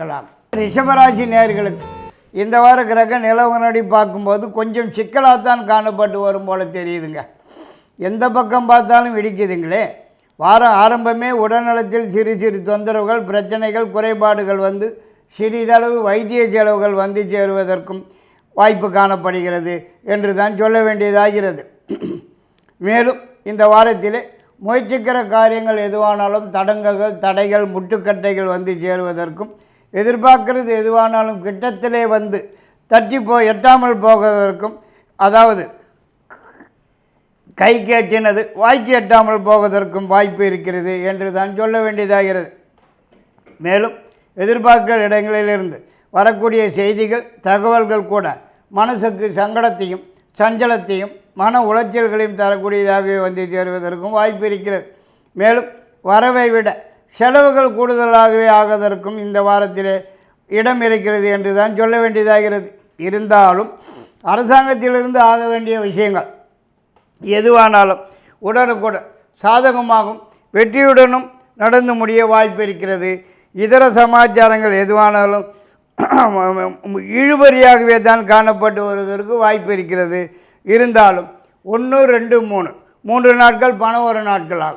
இருக்கலாம் ரிஷபராசி நேர்களுக்கு இந்த வார கிரக நிலவரடி பார்க்கும்போது கொஞ்சம் சிக்கலாகத்தான் காணப்பட்டு வரும் போல தெரியுதுங்க. எந்த பக்கம் பார்த்தாலும் இடிக்குதுங்களே. வாரம் ஆரம்பமே உடல்நலத்தில் சிறு சிறு தொந்தரவுகள் பிரச்சனைகள் குறைபாடுகள் வந்து சிறிதளவு வைத்திய செலவுகள் வந்து சேருவதற்கும் வாய்ப்பு காணப்படுகிறது என்று தான் சொல்ல வேண்டியதாகிறது. மேலும் இந்த வாரத்திலே முயற்சிக்கிற காரியங்கள் எதுவானாலும் தடங்கல்கள் தடைகள் முட்டுக்கட்டைகள் வந்து சேருவதற்கும் எதிர்பார்க்கிறது எதுவானாலும் கிட்டத்திலே வந்து தட்டி போ எட்டாமல் போவதற்கும் அதாவது கை கேட்டினது வாய்க்கு எட்டாமல் போவதற்கும் வாய்ப்பு இருக்கிறது என்று தான் சொல்ல வேண்டியதாகிறது. மேலும் எதிர்பார்க்கிற இடங்களிலிருந்து வரக்கூடிய செய்திகள் தகவல்கள் கூட மனசுக்கு சங்கடத்தையும் சஞ்சலத்தையும் மன உளைச்சல்களையும் தரக்கூடியதாகவே வந்து சேருவதற்கும் வாய்ப்பு இருக்கிறது. மேலும் வரவை விட செலவுகள் கூடுதலாகவே ஆவதற்கும் இந்த வாரத்திலே இடம் இருக்கிறது என்று தான் சொல்ல வேண்டியதாகிறது. இருந்தாலும் அரசாங்கத்திலிருந்து ஆக வேண்டிய விஷயங்கள் எதுவானாலும் உடனுக்குடன் சாதகமாகும் வெற்றியுடனும் நடந்து முடிய வாய்ப்பு இருக்கிறது. இதர சமாச்சாரங்கள் எதுவானாலும் இழுபறியாகவே தான் காணப்பட்டு வருவதற்கு வாய்ப்பு இருக்கிறது. இருந்தாலும் ஒன்று ரெண்டு மூணு மூன்று நாட்கள் பணம் ஒரு நாட்கள் ஆகும்.